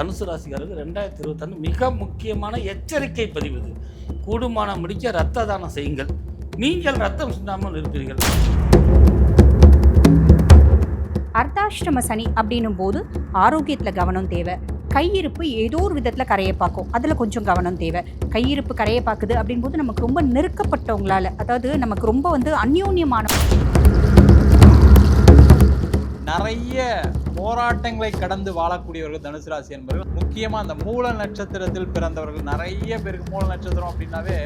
தனுசு ராசிக்காரருக்கு ரெண்டாயிரத்தி இருபத்தொன்று மிக முக்கியமான எச்சரிக்கை பதிவு இது. கூடுமான முடிக்க ரத்த தானம் செய்யுங்கள். நீங்கள் ரத்தம் சிந்தாமல் இருப்பீர்கள். அர்த்தாஷ்டம சனி அப்படின்னும் போது ஆரோக்கியத்தில் கவனம் தேவை. கையிருப்பு ஏதோ ஒரு விதத்தில் கரையை பார்க்கும். அதில் கொஞ்சம் கவனம் தேவை. கையிருப்பு கரையை பார்க்குது அப்படின் போது நமக்கு ரொம்ப நெருக்கப்பட்டவங்களால அதாவது நமக்கு ரொம்ப வந்து அந்யோன்யமான நிறைய போராட்டங்களை கடந்து வாழக்கூடியவர்கள் தனுசு ராசி என்பவர்கள். முக்கியமா அந்த மூல நட்சத்திரத்தில் பிறந்தவர்கள். நிறைய பேருக்கு மூல நட்சத்திரம் அப்படின்னாவே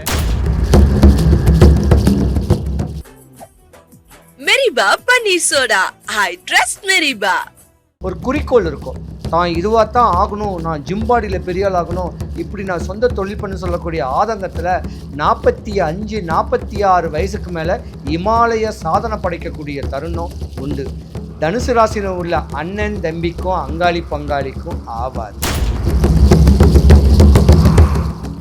மெரிபா பன்னீர் சோடா. I trust மெரிபா. ஒரு குறிக்கோள் இருக்கும். தான் இதுவாக தான் ஆகணும். நான் ஜிம் பாடியில் பெரிய ஆள் ஆகணும். இப்படி நான் சொந்த தொழில் பண்ண சொல்லக்கூடிய ஆதங்கத்தில் நாற்பத்தி அஞ்சு நாற்பத்தி ஆறு வயசுக்கு மேலே இமாலய சாதனை படைக்கக்கூடிய தருணம் உண்டு. தனுசு ராசியில் உள்ள அண்ணன் தம்பிக்கும் அங்காளி பங்காளிக்கும் ஆவாது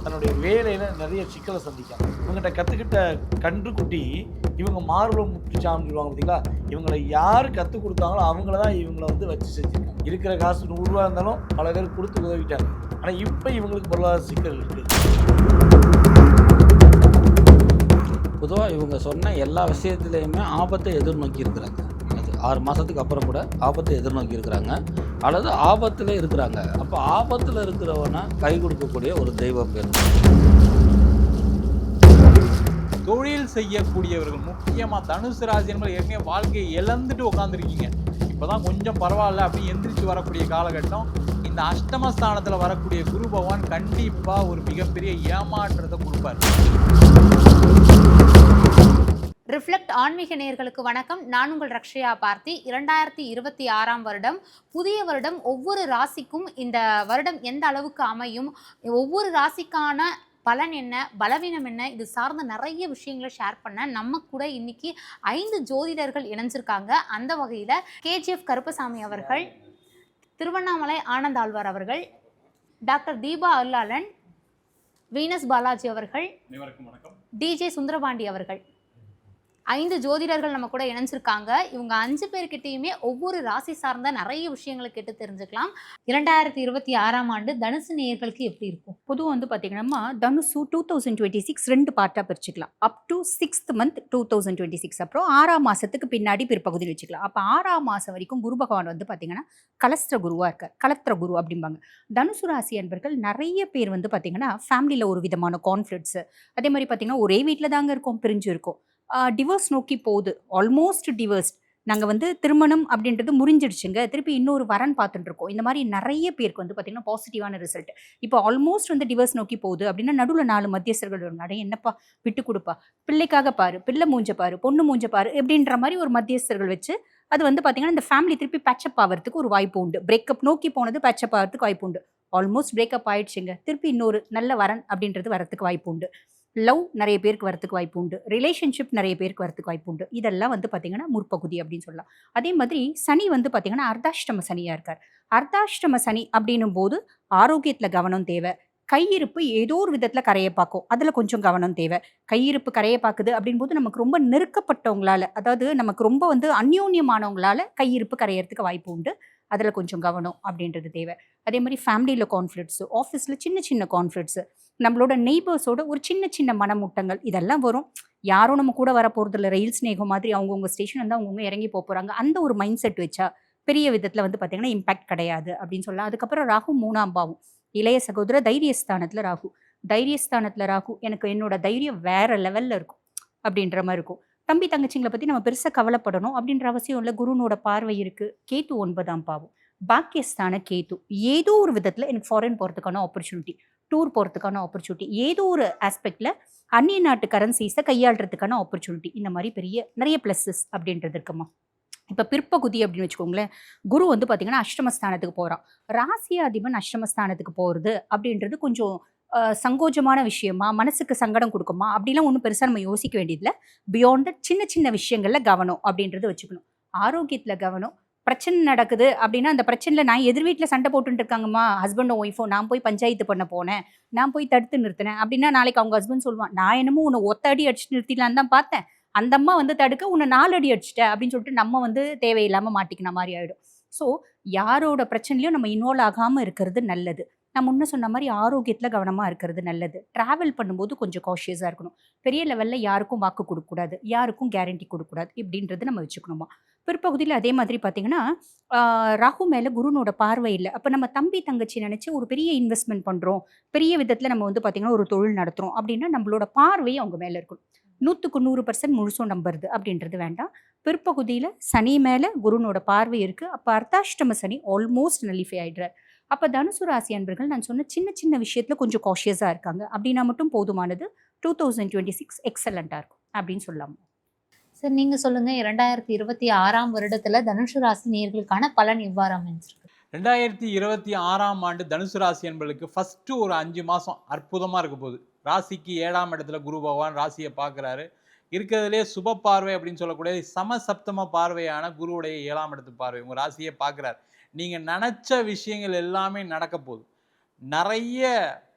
தன்னுடைய வேலையில் நிறைய சிக்கலை சந்திக்காங்க இவங்ககிட்ட கற்றுக்கிட்ட கன்றுக்குட்டி இவங்க மார்பில் முட்டுச்சான்னு சொல்லுவாங்க பார்த்தீங்களா? இவங்களை யார் கற்றுக் கொடுத்தாங்களோ அவங்கள தான் இவங்களை வந்து வச்சு செஞ்சுருக்காங்க. இருக்கிற காசு நூறுரூவா இருந்தாலும் பல பேர் கொடுத்து உதவிட்டாங்க. ஆனால் இப்போ இவங்களுக்கு பொருளாதார சிக்கல் இருக்குது பொதுவாக இவங்க சொன்ன எல்லா விஷயத்துலையுமே ஆபத்தை எதிர்நோக்கி இருக்கிறாங்க ஆறு மாதத்துக்கு அப்புறம் கூட ஆபத்தை எதிர்நோக்கி இருக்கிறாங்க. அல்லது ஆபத்தில் இருக்கிறாங்க. அப்போ ஆபத்தில் இருக்கிறவனா கை கொடுக்கக்கூடிய ஒரு தெய்வம் பேர் தொழில் செய்யக்கூடியவர்கள் முக்கியமாக தனுசு ராசி என்பது ஏற்கனவே வாழ்க்கையை இழந்துட்டு உட்காந்துருக்கீங்க இப்போ தான் கொஞ்சம் பரவாயில்ல அப்படின்னு எந்திரிச்சு வரக்கூடிய காலகட்டம். இந்த அஷ்டமஸ்தானத்தில் வரக்கூடிய குரு பகவான் கண்டிப்பாக ஒரு மிகப்பெரிய ஏமாற்றத்தை கொடுப்பார். ரிஃப்ளெக்ட் ஆன்மீக நேயர்களுக்கு வணக்கம். நான் உங்கள் ரக்ஷயா பார்த்தி. இரண்டாயிரத்தி இருபத்தி ஆறாம் வருடம் புதிய வருடம் ஒவ்வொரு ராசிக்கும் இந்த வருடம் எந்த அளவுக்கு அமையும் ஒவ்வொரு ராசிக்கான பலன் என்ன பலவீனம் என்ன இது சார்ந்த நிறைய விஷயங்களை ஷேர் பண்ண நம்ம கூட இன்னைக்கு ஐந்து ஜோதிடர்கள் இணைஞ்சிருக்காங்க. அந்த வகையில் கேஜிஎஃப் கருப்பசாமி அவர்கள் திருவண்ணாமலை ஆனந்த் ஆழ்வார் அவர்கள் டாக்டர் தீபா அருளாளன் வீனஸ் பாலாஜி அவர்கள் டிஜே சுந்தரபாண்டி அவர்கள். ஐந்து ஜோதிடர்கள் நம்ம கூட இணைஞ்சிருக்காங்க. இவங்க அஞ்சு பேர்கிட்டயுமே ஒவ்வொரு ராசி சார்ந்த நிறைய விஷயங்களை கேட்டு தெரிஞ்சுக்கலாம். இரண்டாயிரத்தி இருபத்தி ஆறாம் ஆண்டு தனுசு நேயர்களுக்கு எப்படி இருக்கும்? பொதுவாக வந்து பார்த்தீங்கன்னா தனுசு டூ தௌசண்ட் டுவெண்ட்டி சிக்ஸ் ரெண்டு பார்ட்டாக பிரிச்சுக்கலாம். Up to sixth month two thousand twenty six அப்புறம் ஆறாம் மாதத்துக்கு பின்னாடி பிற்பகுதியில் வச்சுக்கலாம். அப்போ ஆறாம் மாதம் வரைக்கும் குரு பகவான் வந்து பார்த்தீங்கன்னா கலஸ்திர குருவாக இருக்கார். கலத்திர குரு அப்படிம்பாங்க. தனுசு ராசி அன்பர்கள் நிறைய பேர் வந்து பார்த்தீங்கன்னா ஃபேமிலியில் ஒரு விதமான கான்ஃப்ளிக்ட்ஸு அதே மாதிரி பார்த்தீங்கன்னா ஒரே வீட்டில் தாங்க இருக்கும் பிரிஞ்சு இருக்கும். டிவோர்ஸ் நோக்கி போகுது. ஆல்மோஸ்ட் டிவோர்ஸ் நாங்கள் வந்து திருமணம் அப்படின்றது முறிஞ்சிடுச்சுங்க. திருப்பி இன்னொரு வரன் பார்த்துட்டு இருக்கோம் இந்த மாதிரி நிறைய பேருக்கு வந்து பார்த்திங்கன்னா பாசிட்டிவான ரிசல்ட் இப்போ ஆல்மோஸ்ட் வந்து டிவர்ஸ் நோக்கி போகுது அப்படின்னா நடுவில் நாலு மத்தியஸ்தர்கள் ஒரு நடை என்னப்பா விட்டு கொடுப்பா. பிள்ளைக்காக பாரு பிள்ளை மூஞ்ச பாரு பொண்ணு மூஞ்ச பாரு அப்படின்ற மாதிரி ஒரு மத்தியஸ்தர்கள் வச்சு அது வந்து பார்த்திங்கன்னா இந்த ஃபேமிலி திருப்பி பேச்சப் ஆகிறதுக்கு ஒரு வாய்ப்பு உண்டு. பிரேக்கப் நோக்கி போனது பேச்சப் ஆகிறதுக்கு வாய்ப்பு உண்டு. ஆல்மோஸ்ட் பிரேக்கப் ஆயிடுச்சுங்க. திருப்பி இன்னொரு நல்ல வரன் அப்படின்றது வரத்துக்கு வாய்ப்பு உண்டு. லவ் நிறைய பேருக்கு வரத்துக்கு வாய்ப்பு உண்டு. ரிலேஷன்ஷிப் நிறைய பேருக்கு வரத்துக்கு வாய்ப்பு உண்டு. இதெல்லாம் வந்து பார்த்தீங்கன்னா முற்பகுதி அப்படின்னு சொல்லலாம். அதே மாதிரி சனி வந்து பார்த்தீங்கன்னா அர்த்தாஷ்டம சனியாக இருக்கார். அர்த்தாஷ்டம சனி அப்படின்னும் போது ஆரோக்கியத்தில் கவனம் தேவை. கையிருப்பு ஏதோ ஒரு விதத்தில் கரையை பார்க்கும். அதில் கொஞ்சம் கவனம் தேவை. கையிருப்பு கரையை பார்க்குது அப்படின்போது நமக்கு ரொம்ப நெருக்கப்பட்டவங்களால அதாவது நமக்கு ரொம்ப வந்து அந்யோன்யமானவங்களால கையிருப்பு கரையிறதுக்கு வாய்ப்பு உண்டு. அதில் கொஞ்சம் கவனம் அப்படின்றது தேவை. அதே மாதிரி ஃபேமிலியில் கான்ஃப்ளிக்ட்ஸு ஆஃபீஸில் சின்ன சின்ன கான்ஃப்ளிக்ட்ஸு நம்மளோட நெய்பர்ஸோட ஒரு சின்ன சின்ன மனமுட்டங்கள். இதெல்லாம் வரும். யாரும் நம்ம கூட வர போகிறது இல்லை ரயில் ஸ்நேகம் மாதிரி அவங்கவுங்க ஸ்டேஷன் வந்து அவங்கவுங்க இறங்கி போக போகிறாங்க அந்த ஒரு மைண்ட் செட் வச்சா பெரிய விதத்தில் வந்து பார்த்திங்கன்னா இம்பேக்ட் கிடையாது அப்படின்னு சொல்லலாம். அதுக்கப்புறம் ராகு மூணாம் பாவம். இளைய சகோதர தைரியஸ்தானத்தில் ராகு. தைரியஸ்தானத்தில் ராகு எனக்கு என்னோட தைரியம் வேற லெவலில் இருக்கும் அப்படின்ற மாதிரி இருக்கும். தம்பி தங்கச்சிங்களை பற்றி நம்ம பெருசாக கவலைப்படணும் அப்படின்ற அவசியம் இல்லை. குருனோட பார்வை இருக்குது கேத்து ஒன்பதாம் பாவம். பாக்கியஸ்தான கேத்து ஏதோ ஒரு விதத்தில் எனக்கு ஃபாரின் போகிறதுக்கான ஆப்பர்ச்சுனிட்டி டூர் போகிறதுக்கான ஆப்பர்ச்சுனிட்டி ஏதோ ஒரு ஆஸ்பெக்டில் அந்நிய நாட்டு கரன்சிஸை கையாளுறதுக்கான ஆப்பர்ச்சுனிட்டி இந்த மாதிரி பெரிய நிறைய ப்ளஸ்ஸஸ் அப்படின்றது இருக்குமா? இப்போ பிற்பகுதி அப்படின்னு வச்சுக்கோங்களேன் குரு வந்து பார்த்திங்கன்னா அஷ்டமஸ்தானத்துக்கு போகிறான் ராசியாதிபன் அஷ்டமஸ்தானத்துக்கு போகிறது அப்படின்றது கொஞ்சம் சங்கோஜமான விஷயமா? மனசுக்கு சங்கடம் கொடுக்குமா? அப்படிலாம் ஒன்றும் பெருசாக நம்ம யோசிக்க வேண்டியதில்லை. பியாண்ட் சின்ன சின்ன விஷயங்களில் கவனம் அப்படின்றது வச்சுக்கணும். ஆரோக்கியத்தில் கவனம் பிரச்சனை நடக்குது அப்படின்னா அந்த பிரச்சனையில் நான் எதிர் வீட்டில் சண்டை போட்டுட்டு இருக்காங்கம்மா. ஹஸ்பண்டும் ஒய்ஃபோ நான் போய் பஞ்சாயத்து பண்ண போனேன். நான் போய் தடுத்து நிறுத்தினேன். அப்படின்னா நாளைக்கு அவங்க ஹஸ்பண்ட் சொல்லுவான் நான் என்னமோ உன்னை ஒத்த அடி அடிச்சு நிறுத்திடலான்னு தான் பார்த்தேன். அந்த அம்மா வந்து தடுக்க உன்னை நாலு அடி அடிச்சிட்ட அப்படின்னு சொல்லிட்டு நம்ம வந்து தேவையில்லாமல் மாட்டிக்கின மாதிரி ஆகிடும் ஸோ யாரோட பிரச்சனையிலையும் நம்ம இன்வால்வ் ஆகாமல் இருக்கிறது நல்லது. நான் முன்ன சொன்ன மாதிரி ஆரோக்கியத்தில் கவனமாக இருக்கிறது நல்லது. ட்ராவல் பண்ணும்போது கொஞ்சம் காஷியஸாக இருக்கணும். பெரிய லெவலில் யாருக்கும் வாக்கு கொடுக்கக்கூடாது. யாருக்கும் கேரண்டி கொடுக்கக்கூடாது. இப்படின்றது நம்ம வச்சுக்கணுமா? பிற்பகுதியில் அதே மாதிரி பார்த்தீங்கன்னா ராகு மேலே குருனோட பார்வை இல்லை. அப்போ நம்ம தம்பி தங்கச்சி நினச்சி ஒரு பெரிய இன்வெஸ்ட்மெண்ட் பண்ணுறோம் பெரிய விதத்தில் நம்ம வந்து பார்த்திங்கன்னா ஒரு தொழில் நடத்துகிறோம் அப்படின்னா நம்மளோட பார்வை அவங்க மேலே இருக்கணும். நூற்றுக்கு நூறு பர்சன்ட் முழுசும் நம்புறது அப்படின்றது வேண்டாம். பிற்பகுதியில் சனி மேலே குருனோட பார்வை இருக்குது அப்போ அர்த்தாஷ்டம சனி ஆல்மோஸ்ட் நலிஃபை ஆகிடுறார் அப்போ தனுசு ராசி அன்பர்கள் நான் சொன்ன சின்ன சின்ன விஷயத்தில் கொஞ்சம் காஷியஸாக இருக்காங்க. அப்படின்னா மட்டும் போதுமானது டூ தௌசண்ட் டுவெண்ட்டி சிக்ஸ் எக்ஸலண்ட்டாக இருக்கும் அப்படின்னு சொல்லலாம். சார் நீங்க சொல்லுங்க இரண்டாயிரத்தி இருபத்தி ஆறாம் வருடத்துல தனுஷு ராசி நேர்களுக்கான பலன் எவ்வாறு அமைஞ்சிருக்கு? ரெண்டாயிரத்தி இருபத்தி ஆறாம் ஆண்டு தனுசு ராசி என்பதுக்கு ஃபஸ்ட்டு ஒரு அஞ்சு மாதம் அற்புதமாக இருக்க போகுது. ராசிக்கு ஏழாம் இடத்துல குரு பகவான் ராசியை பார்க்குறாரு. இருக்கிறதுலே சுப பார்வை அப்படின்னு சொல்லக்கூடிய சமசப்தம பார்வையான குருவுடைய ஏழாம் இடத்து பார்வை உங்கள் ராசியை பார்க்குறாரு. நீங்கள் நினச்ச விஷயங்கள் எல்லாமே நடக்க போகுது. நிறைய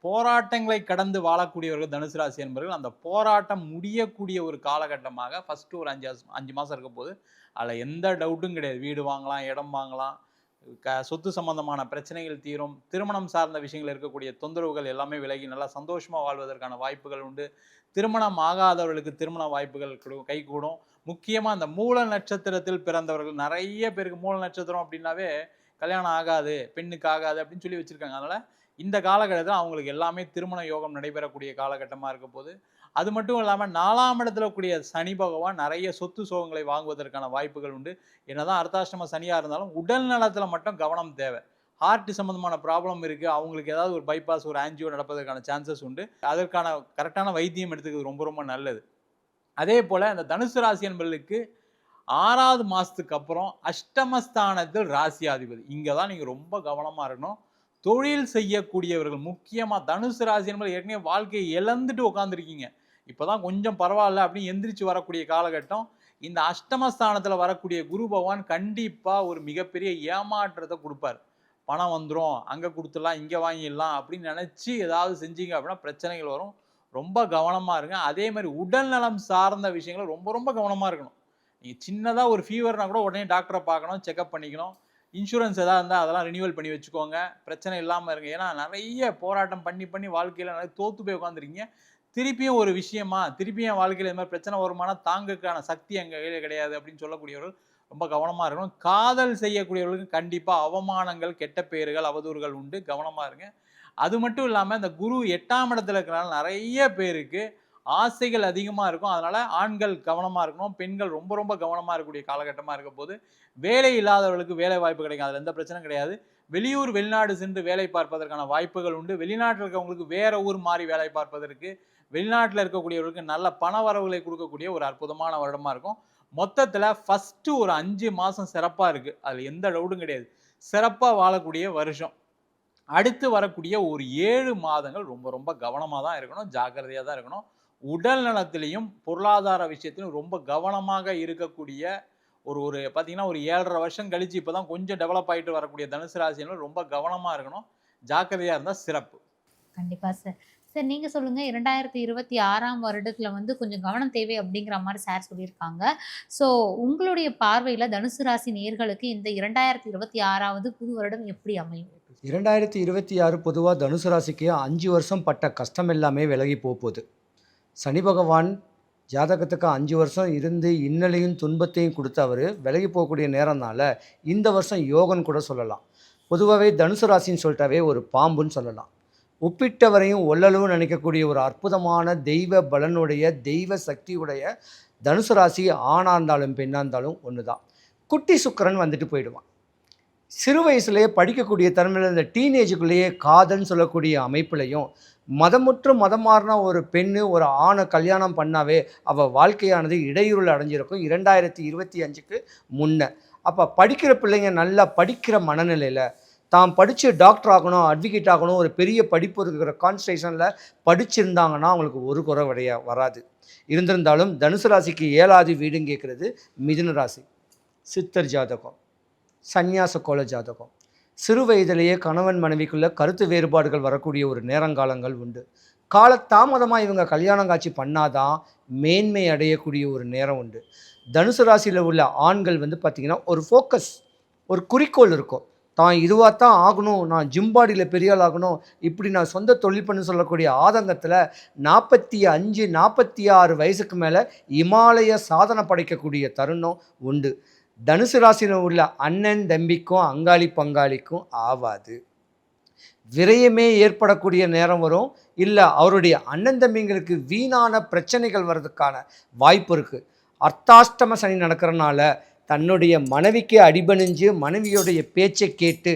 போராட்டங்களை கடந்து வாழக்கூடியவர்கள் தனுசு ராசி என்பவர்கள் அந்த போராட்டம் முடியக்கூடிய ஒரு காலகட்டமாக ஃபஸ்ட்டு ஒரு அஞ்சு அஞ்சு மாதம் இருக்க போது அதில் எந்த டவுட்டும் கிடையாது. வீடு வாங்கலாம் இடம் வாங்கலாம். க சொத்து சம்பந்தமான பிரச்சனைகள் தீரும். திருமணம் சார்ந்த விஷயங்கள் இருக்கக்கூடிய தொந்தரவுகள் எல்லாமே விலகி நல்லா சந்தோஷமாக வாழ்வதற்கான வாய்ப்புகள் உண்டு. திருமணம் ஆகாதவர்களுக்கு திருமண வாய்ப்புகள் கூடும். முக்கியமாக அந்த மூல நட்சத்திரத்தில் பிறந்தவர்கள் நிறைய பேருக்கு மூல நட்சத்திரம் அப்படின்னாவே கல்யாணம் ஆகாது பெண்ணுக்கு ஆகாது அப்படின்னு சொல்லி வச்சுருக்காங்க. அதனால் இந்த காலகட்டத்தில் அவங்களுக்கு எல்லாமே திருமண யோகம் நடைபெறக்கூடிய காலகட்டமாக இருக்க போது அது மட்டும் இல்லாமல் நாலாம் இடத்துல கூடிய சனி பகவான் நிறைய சொத்து சோகங்களை வாங்குவதற்கான வாய்ப்புகள் உண்டு. என்னதான் அர்த்தாஷ்டம சனியாக இருந்தாலும் உடல் நலத்தில் மட்டும் கவனம் தேவை. ஹார்ட் சம்மந்தமான ப்ராப்ளம் இருக்குது அவங்களுக்கு ஏதாவது ஒரு பைபாஸ் ஒரு ஆன்ஜியோ நடப்பதற்கான சான்சஸ் உண்டு. அதற்கான கரெக்டான வைத்தியம் எடுத்துக்கிறது ரொம்ப ரொம்ப நல்லது. அதே போல் அந்த தனுசு ராசி என்பர்களுக்கு ஆறாவது மாதத்துக்கு அப்புறம் அஷ்டமஸ்தானத்தில் ராசியாதிபதி. இங்கே தான் நீங்கள் ரொம்ப கவனமாக இருக்கணும். தொழில் செய்யக்கூடியவர்கள் முக்கியமாக தனுசு ராசி என்பது ஏற்கனவே வாழ்க்கையை இழந்துட்டு உட்காந்துருக்கீங்க இப்போ தான் கொஞ்சம் பரவாயில்ல அப்படின்னு எந்திரிச்சு வரக்கூடிய காலகட்டம். இந்த அஷ்டமஸ்தானத்தில் வரக்கூடிய குரு பகவான் கண்டிப்பாக ஒரு மிகப்பெரிய ஏமாற்றத்தை கொடுப்பார். பணம் வந்துடும் அங்கே கொடுத்துடலாம் இங்கே வாங்கிடலாம் அப்படின்னு நினச்சி ஏதாவது செஞ்சீங்க அப்படின்னா பிரச்சனைகள் வரும். ரொம்ப கவனமாக இருங்க. அதே மாதிரி உடல் நலம் சார்ந்த விஷயங்களை ரொம்ப ரொம்ப கவனமாக இருக்கணும். சின்னதாக ஒரு ஃபீவர்னா கூட உடனே டாக்டரை பார்க்கணும் செக்அப் பண்ணிக்கணும். இன்சூரன்ஸ் எதாவது இருந்தால் அதெல்லாம் ரினியூவல் பண்ணி வச்சுக்கோங்க. பிரச்சனை இல்லாமல் இருங்க. ஏன்னா நிறைய போராட்டம் பண்ணி பண்ணி வாழ்க்கையில் நிறைய தோற்று போய் உட்காந்துருக்கீங்க திருப்பியும் ஒரு விஷயமா திருப்பியும் என் வாழ்க்கையில் இது மாதிரி பிரச்சனை வருமானா தாங்குக்கான சக்தி எங்கள் கையில் கிடையாது அப்படின்னு சொல்லக்கூடியவர்கள் ரொம்ப கவனமாக இருக்கணும். காதல் செய்யக்கூடியவர்களுக்கு கண்டிப்பாக அவமானங்கள் கெட்ட பெயர்கள் அவதூறுகள் உண்டு. கவனமாக இருங்க. அது மட்டும் இல்லாமல் இந்த குரு எட்டாம் இடத்துல இருக்கிறனால நிறைய பேருக்கு ஆசைகள் அதிகமாக இருக்கும். அதனால் ஆண்கள் கவனமாக இருக்கணும். பெண்கள் ரொம்ப ரொம்ப கவனமாக இருக்கக்கூடிய காலகட்டமாக இருக்க போது வேலை இல்லாதவர்களுக்கு வேலை வாய்ப்பு கிடைக்கும். அதில் எந்த பிரச்சனையும் கிடையாது. வெளியூர் வெளிநாடு சென்று வேலை பார்ப்பதற்கான வாய்ப்புகள் உண்டு. வெளிநாட்டில் இருக்கவங்களுக்கு வேற ஊர் மாறி வேலை பார்ப்பதற்கு வெளிநாட்டில் இருக்கக்கூடியவர்களுக்கு நல்ல பண வரவுகளை கொடுக்கக்கூடிய ஒரு அற்புதமான வருடமாக இருக்கும். மொத்தத்தில் ஃபஸ்ட்டு ஒரு அஞ்சு மாதம் சிறப்பாக இருக்குது அதில் எந்த டவுட்டும் கிடையாது. சிறப்பாக வாழக்கூடிய வருஷம். அடுத்து வரக்கூடிய ஒரு ஏழு மாதங்கள் ரொம்ப ரொம்ப கவனமாக தான் இருக்கணும். ஜாக்கிரதையாக தான் இருக்கணும். உடல் நலத்திலையும் பொருளாதார விஷயத்திலும் ரொம்ப கவனமாக இருக்கக்கூடிய ஒரு ஒரு பார்த்தீங்கன்னா ஒரு ஏழரை வருஷம் கழிச்சு இப்போ தான் கொஞ்சம் டெவலப் ஆகிட்டு வரக்கூடிய தனுசு ராசியினர் ரொம்ப கவனமாக இருக்கணும். ஜாக்கிரதையாக இருந்தால் சிறப்பு. கண்டிப்பா சார் சார் நீங்க சொல்லுங்க இரண்டாயிரத்தி இருபத்தி ஆறாம் வருடத்துல வந்து கொஞ்சம் கவனம் தேவை அப்படிங்கிற மாதிரி சார் சொல்லியிருக்காங்க. ஸோ உங்களுடைய பார்வையில தனுசு ராசி நேர்களுக்கு இந்த இரண்டாயிரத்தி இருபத்தி ஆறாவது புது வருடம் எப்படி அமையும்? இரண்டாயிரத்தி இருபத்தி ஆறு பொதுவாக தனுசு ராசிக்கு அஞ்சு வருஷம் பட்ட கஷ்டம் எல்லாமே விலகி போக போகுது. சனி பகவான் ஜாதகத்துக்கு அஞ்சு வருஷம் இருந்து இன்னலையும் துன்பத்தையும் கொடுத்து அவர் விலகி போகக்கூடிய நேரம்னால இந்த வருஷம் யோகன் கூட சொல்லலாம். பொதுவாகவே தனுசு ராசின்னு சொல்லிட்டாவே ஒரு பாம்புன்னு சொல்லலாம். ஒப்பிட்டவரையும் ஒல்லளவு நினைக்கக்கூடிய ஒரு அற்புதமான தெய்வ பலனுடைய தெய்வ சக்தியுடைய தனுசு ராசி ஆணாக இருந்தாலும் பெண்ணாக இருந்தாலும் ஒன்று தான் குட்டி சுக்கரன் வந்துட்டு போயிடுவான். சிறு வயசுலேயே படிக்கக்கூடிய தன்மையில் இந்த டீனேஜுக்குள்ளேயே காதல்னு சொல்லக்கூடிய அமைப்புலையும் மதமுற்று மதம் மாறின ஒரு பெண்ணு ஒரு ஆணை கல்யாணம் பண்ணாவே அவள் வாழ்க்கையானது இடையூறில் அடைஞ்சிருக்கும். இரண்டாயிரத்தி இருபத்தி அஞ்சுக்கு முன்ன. அப்போ படிக்கிற பிள்ளைங்க நல்லா படிக்கிற மனநிலையில் தான் படித்து டாக்டர் ஆகணும் அட்வொகேட் ஆகணும் ஒரு பெரிய படிப்பு இருக்கிற கான்ஸ்ட்ரேஷனில் படிச்சிருந்தாங்கன்னா அவங்களுக்கு ஒரு குறை வரைய வராது. இருந்திருந்தாலும் தனுசு ராசிக்கு ஏழாவது வீடுன்னு கேட்குறது மிதுன ராசி. சித்தர் ஜாதகம் சந்நியாச கோல ஜாதகம். சிறு வயதிலேயே கணவன் மனைவிக்குள்ள கருத்து வேறுபாடுகள் வரக்கூடிய ஒரு நேரங்காலங்கள் உண்டு. காலத்தாமதமாக இவங்க கல்யாணம் காட்சி பண்ணாதான் மேன்மை அடையக்கூடிய ஒரு நேரம் உண்டு. தனுசு ராசியில் உள்ள ஆண்கள் வந்து பார்த்திங்கன்னா ஒரு ஃபோக்கஸ் ஒரு குறிக்கோள் இருக்கும். தான் இதுவாக தான் ஆகணும். நான் ஜிம்பாடியில் பெரியால் பெரிய ஆள் ஆகணும். இப்படி நான் சொந்த தொழில் பண்ணு சொல்லக்கூடிய ஆதங்கத்தில் நாற்பத்தி அஞ்சு நாற்பத்தி ஆறு வயசுக்கு மேலே இமாலய சாதனை படைக்கக்கூடிய தருணம் உண்டு. தனுசு ராசியில் உள்ள அண்ணன் தம்பிக்கும் அங்காளி பங்காளிக்கும் ஆவாது. விரயமே ஏற்படக்கூடிய நேரம் வரும். இல்லை அவருடைய அண்ணன் தம்பிங்களுக்கு வீணான பிரச்சனைகள் வர்றதுக்கான வாய்ப்பு இருக்குது அர்த்தாஷ்டம சனி நடக்கிறனால தன்னுடைய மனைவிக்கு அடிபணிஞ்சு மனைவியோடைய பேச்சை கேட்டு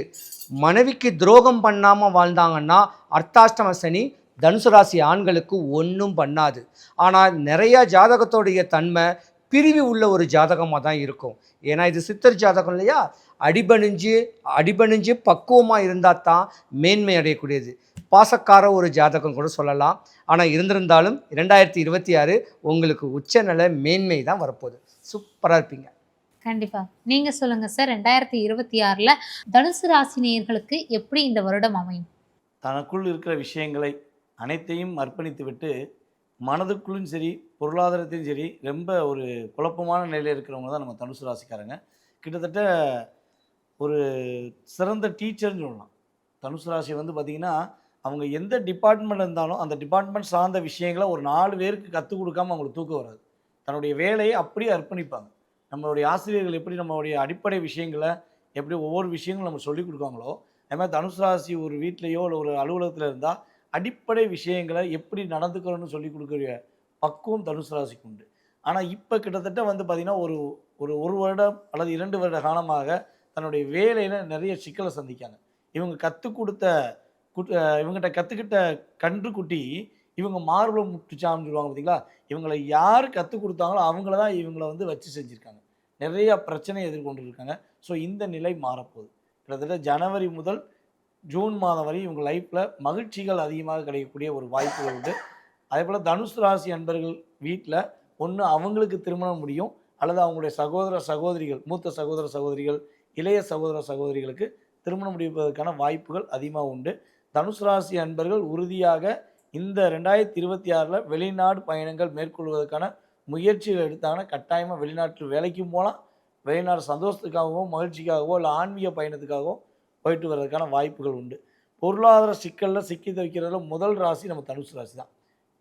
மனைவிக்கு துரோகம் பண்ணாமல் வாழ்ந்தாங்கன்னா அர்த்தாஷ்டம சனி தனுசு ராசி ஆண்களுக்கு ஒன்றும் பண்ணாது. ஆனால் நிறையா ஜாதகத்தோடைய தன்மை பிரிவு உள்ள ஒரு ஜாதகமாக தான் இருக்கும். ஏன்னா இது சித்தர் ஜாதகம் இல்லையா? அடிபணிஞ்சு அடிபணிஞ்சு பக்குவமாக இருந்தால் தான் மேன்மை அடையக்கூடியது. பாசக்கார ஒரு ஜாதகம் கூட சொல்லலாம். ஆனால் இருந்திருந்தாலும் இரண்டாயிரத்தி இருபத்தி ஆறு உங்களுக்கு உச்சநல மேன்மை தான் வரப்போகுது. சூப்பராக இருப்பீங்க. கண்டிப்பா. நீங்க சொல்லுங்க சார் ரெண்டாயிரத்தி இருபத்தி ஆறுல தனுசு ராசி நேயர்களுக்கு எப்படி இந்த வருடம் அமையும்? தனக்குள் இருக்கிற விஷயங்களை அனைத்தையும் அர்ப்பணித்து விட்டு மனதுக்குள்ளும் சரி பொருளாதாரத்தையும் சரி ரொம்ப ஒரு குழப்பமான நிலையில் இருக்கிறவங்க தான் நம்ம தனுசு ராசிக்காரங்க. கிட்டத்தட்ட ஒரு சிறந்த டீச்சர்னு சொல்லலாம். தனுசு ராசி வந்து பார்த்திங்கன்னா அவங்க எந்த டிபார்ட்மெண்ட் இருந்தாலும் அந்த டிபார்ட்மெண்ட் சார்ந்த விஷயங்களை ஒரு நாலு பேருக்கு கற்றுக் கொடுக்காம அவங்களுக்கு தூக்கம் வராது. தன்னுடைய வேலையை அப்படியே அர்ப்பணிப்பாங்க. நம்மளுடைய ஆசிரியர்கள் எப்படி நம்மளுடைய அடிப்படை விஷயங்களை எப்படி ஒவ்வொரு விஷயங்களும் நம்ம சொல்லிக் கொடுக்காங்களோ அது மாதிரி தனுசு ராசி ஒரு வீட்லேயோ இல்லை ஒரு அலுவலகத்தில் இருந்தால் அடிப்படை விஷயங்களை எப்படி நடந்துக்கிறோன்னு சொல்லி கொடுக்குற பக்குவம் தனுசு ராசிக்கு உண்டு. ஆனால் இப்போ கிட்டத்தட்ட வந்து பார்த்திங்கன்னா ஒரு ஒரு ஒரு வருடம் அல்லது இரண்டு வருட காலமாக தன்னுடைய வேலையில் நிறைய சிக்கலை சந்திக்காங்க இவங்க கற்றுக் கொடுத்த குட் இவங்ககிட்ட கற்றுக்கிட்ட கன்றுக்குட்டி இவங்க மார்பில் முட்டுச்சான்னு சொல்லுவாங்க பார்த்தீங்களா இவங்களை யார் கற்றுக் கொடுத்தாங்களோ அவங்கள தான் இவங்கள வந்து வச்சு செஞ்சுருக்காங்க. நிறையா பிரச்சனையை எதிர்கொண்டு இருக்காங்க ஸோ இந்த நிலை மாறப்போகுது. கிட்டத்தட்ட ஜனவரி முதல் ஜூன் மாதம் வரை இவங்க லைஃப்பில் மகிழ்ச்சிகள் அதிகமாக கிடைக்கக்கூடிய ஒரு வாய்ப்புகள் உண்டு. அதே போல் தனுசு ராசி அன்பர்கள் வீட்டில் ஒன்று அவங்களுக்கு திருமணம் முடியும் அல்லது அவங்களுடைய சகோதர சகோதரிகள் மூத்த சகோதர சகோதரிகள் இளைய சகோதர சகோதரிகளுக்கு திருமணம் முடிப்பதற்கான வாய்ப்புகள் அதிகமாக உண்டு. தனுசு ராசி அன்பர்கள் உறுதியாக இந்த ரெண்டாயிரத்தி இருபத்தி ஆறில் வெளிநாடு பயணங்கள் மேற்கொள்வதற்கான முயற்சிகள் எடுத்தாங்கன்னா கட்டாயமாக வெளிநாட்டில் வேலைக்கும் போகலாம் வெளிநாடு சந்தோஷத்துக்காகவோ மகிழ்ச்சிக்காகவோ இல்லை ஆன்மீக பயணத்துக்காகவோ போயிட்டு வர்றதுக்கான வாய்ப்புகள் உண்டு. பொருளாதார சிக்கலில் சிக்கி தவிக்கிறதுல முதல் ராசி நம்ம தனுசு ராசி தான்.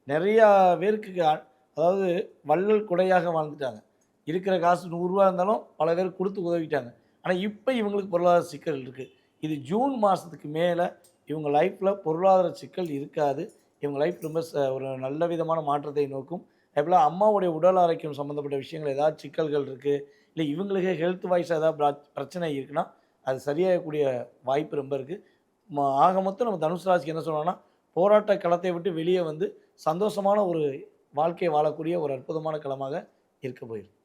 நிறையா பேருக்கு அதாவது வள்ளல் குடையாக வாழ்ந்துட்டாங்க. இருக்கிற காசு நூறுரூவா இருந்தாலும் பல பேர் கொடுத்து உதவிட்டாங்க. ஆனால் இப்போ இவங்களுக்கு பொருளாதார சிக்கல் இருக்குது இது ஜூன் மாதத்துக்கு மேலே இவங்க லைஃப்பில் பொருளாதார சிக்கல் இருக்காது. இவங்க லைஃப் ரொம்ப ச- ஒரு நல்ல விதமான மாற்றத்தை நோக்கும். அதேபோல் அம்மாவுடைய உடல் ஆரோக்கியம் சம்மந்தப்பட்ட விஷயங்கள் ஏதாவது சிக்கல்கள் இருக்குது இல்லை இவங்களுக்கு ஹெல்த் வைஸ் ஏதாவது பிரச்சனை இருக்குன்னா அது சரியாகக்கூடிய வாய்ப்பு ரொம்ப இருக்குது ஆக மொத்தம் நம்ம தனுசு ராசிக்கு என்ன சொல்லணும்னா போராட்ட களத்தை விட்டு வெளியே வந்து சந்தோஷமான ஒரு வாழ்க்கையை வாழக்கூடிய ஒரு அற்புதமான களமாக இருக்க போயிருக்கு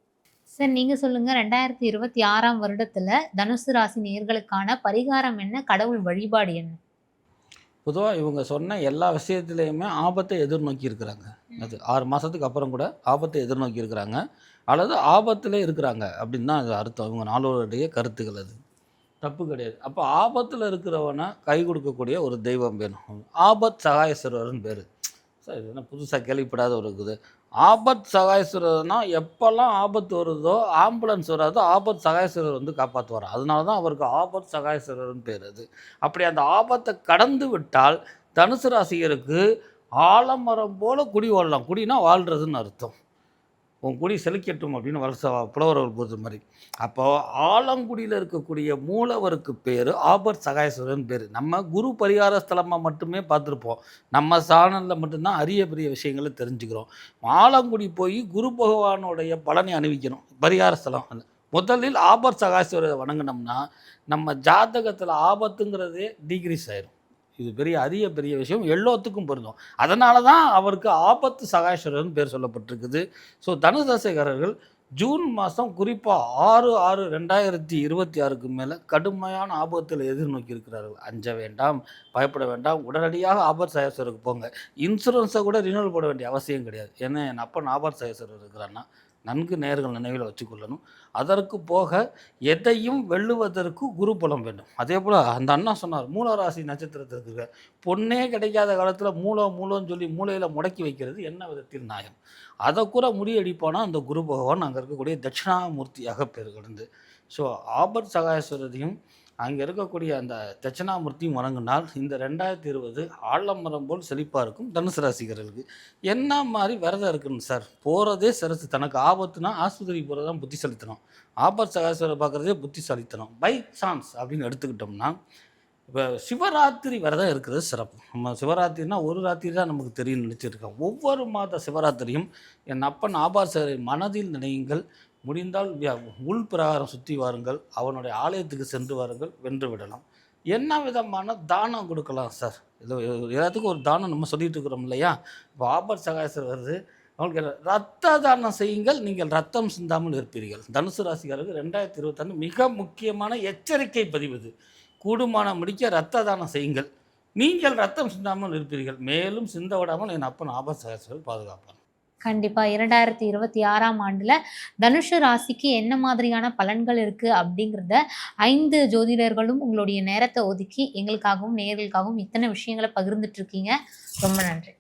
சார் நீங்க சொல்லுங்க ரெண்டாயிரத்தி இருபத்தி ஆறாம் வருடத்துல தனுசு ராசி நேயர்களுக்கான பரிகாரம் என்ன கடவுள் வழிபாடு என்ன? பொதுவாக இவங்க சொன்ன எல்லா விஷயத்துலையுமே ஆபத்தை எதிர்நோக்கி இருக்கிறாங்க. அது ஆறு மாதத்துக்கு அப்புறம் கூட ஆபத்தை எதிர்நோக்கி இருக்கிறாங்க. அல்லது ஆபத்தில் இருக்கிறாங்க அப்படின்னு தான் அது அர்த்தம். இவங்க நாளோடைய கருத்துக்கள் அது. தப்பு கிடையாது. அப்போ ஆபத்தில் இருக்கிறவனை கை கொடுக்கக்கூடிய ஒரு தெய்வம் வேணும். ஆபத் சகாயஸ்வரர்னு பேர். சார் இது என்ன புதுசாக கேள்விப்படாத ஒரு இருக்குது ஆபத் சகாயஸ்வரர்னா எப்போல்லாம் ஆபத்து வருதோ ஆம்புலன்ஸ் வராதோ ஆபத் சகாயஸ்வரர் வந்து காப்பாற்றுவார் அதனால தான் அவருக்கு ஆபத் சகாயஸ்வரர்னு பேர் அது. அப்படி அந்த ஆபத்தை கடந்து விட்டால் தனுசு ராசியருக்கு ஆலமரம் போல் குடி வாழலாம். குடினா வாழ்கிறதுன்னு அர்த்தம். உன் குடி செலுக்கட்டும் அப்படின்னு வருஷ புலவர்கள் பொறுத்த மாதிரி. அப்போ ஆலங்குடியில் இருக்கக்கூடிய மூலவருக்கு பேர் ஆபர் சகாயஸ்வரன் பேர். நம்ம குரு பரிகார ஸ்தலமாக மட்டுமே பார்த்துருப்போம். நம்ம சாணலில் மட்டும்தான் அரிய பெரிய விஷயங்களை தெரிஞ்சுக்கிறோம். ஆலங்குடி போய் குரு பகவானுடைய பலனை அணிவிக்கணும் பரிகார ஸ்தலம் அது. முதலில் ஆபர் சகாயஸ்வரரை வணங்கினோம்னா நம்ம ஜாதகத்தில் ஆபத்துங்கிறதே டிகிரீஸ் ஆயிரும். இது பெரிய அரிய பெரிய விஷயம். எல்லோத்துக்கும் பொருந்தும். அதனால தான் அவருக்கு ஆபத்து சகாயஸ்வரர்னு பேர் சொல்லப்பட்டிருக்குது. ஸோ தனுதசைகாரர்கள் ஜூன் மாதம் குறிப்பாக ஆறு ஆறு ரெண்டாயிரத்தி இருபத்தி ஆறுக்கு மேலே கடுமையான ஆபத்தில் எதிர்நோக்கி இருக்கிறார்கள். அஞ்ச வேண்டாம் பயப்பட வேண்டாம் உடனடியாக ஆபத் சகேஸ்வருக்கு போங்க. இன்சூரன்ஸை கூட ரினியூவல் போட வேண்டிய அவசியம் கிடையாது. ஏன்னா என் அப்பன் ஆபத் சகேஸ்வரர் இருக்கிறான்னா நன்கு நேர்கள் நினைவில் வச்சுக்கொள்ளணும். அதற்கு போக எதையும் வெல்லுவதற்கு குரு பலம் வேண்டும். அதே போல் அந்த அண்ணா சொன்னார் மூலராசி நட்சத்திரத்திற்கு பொண்ணே கிடைக்காத காலத்தில் மூலம் மூலம்னு சொல்லி மூளையில் முடக்கி வைக்கிறது என்ன விதத்தில் நியாயம்? அதை கூட முடியடிப்பானா அந்த குரு பகவான் அங்கே இருக்கக்கூடிய தட்சிணாமூர்த்தியாக பேர் ஸோ ஆபத் சகாயஸ்வரரையும் அங்கே இருக்கக்கூடிய அந்த தட்சிணாமூர்த்தியும் வணங்கினால் இந்த ரெண்டாயிரத்தி இருபது ஆலமரம் போல் செழிப்பாக இருக்கும் தனுசு ராசிகர்களுக்கு என்ன மாதிரி விரதம் இருக்குன்னு சார் போகிறதே சிறசு தனக்கு ஆபத்துனா ஆஸ்பத்திரி போகிறது தான் புத்திசாலித்தனம். ஆபத் சகாசரை பார்க்குறதே புத்திசாலித்தனம். பை சான்ஸ் அப்படின்னு எடுத்துக்கிட்டோம்னா இப்போ சிவராத்திரி விரதம் இருக்கிறது சிறப்பு. நம்ம சிவராத்திரினா ஒரு ராத்திரி தான் நமக்கு தெரியும் நினச்சிருக்கோம். ஒவ்வொரு மாத சிவராத்திரியும் என் அப்பன் ஆபாசரை மனதில் நினையுங்கள். முடிந்தால் உள் பிரகாரம் சுற்றி வாருங்கள் அவனுடைய ஆலயத்துக்கு சென்று வாருங்கள் வென்று விடலாம். என்ன விதமான தானம் கொடுக்கலாம் சார்? இது எல்லாத்துக்கும் ஒரு தானம் நம்ம சொல்லிட்டு இருக்கிறோம் இல்லையா? இப்போ ஆபர் சகாசர் வருது அவங்களுக்கு ரத்த தானம் செய்யுங்கள் நீங்கள் ரத்தம் சிந்தாமல் இருப்பீர்கள். தனுசு ராசிக்காரருக்கு ரெண்டாயிரத்தி இருபத்தொன்று மிக முக்கியமான எச்சரிக்கை பதிவு இது. கூடுமான முடிக்க ரத்த தானம் செய்யுங்கள். நீங்கள் ரத்தம் சிந்தாமல் இருப்பீர்கள். மேலும் சிந்த விடாமல் என் அப்பன் ஆபர் சகாசர் பாதுகாப்பான் கண்டிப்பாக இரண்டாயிரத்தி இருபத்தி ஆறாம் ஆண்டில் தனுஷு ராசிக்கு என்ன மாதிரியான பலன்கள் இருக்குது அப்படிங்கிறத ஐந்து ஜோதிடர்களும் உங்களுடைய நேரத்தை ஒதுக்கி எங்களுக்காகவும் நேர்களுக்காகவும் இத்தனை விஷயங்களை பகிர்ந்துட்டு இருக்கீங்க. ரொம்ப நன்றி.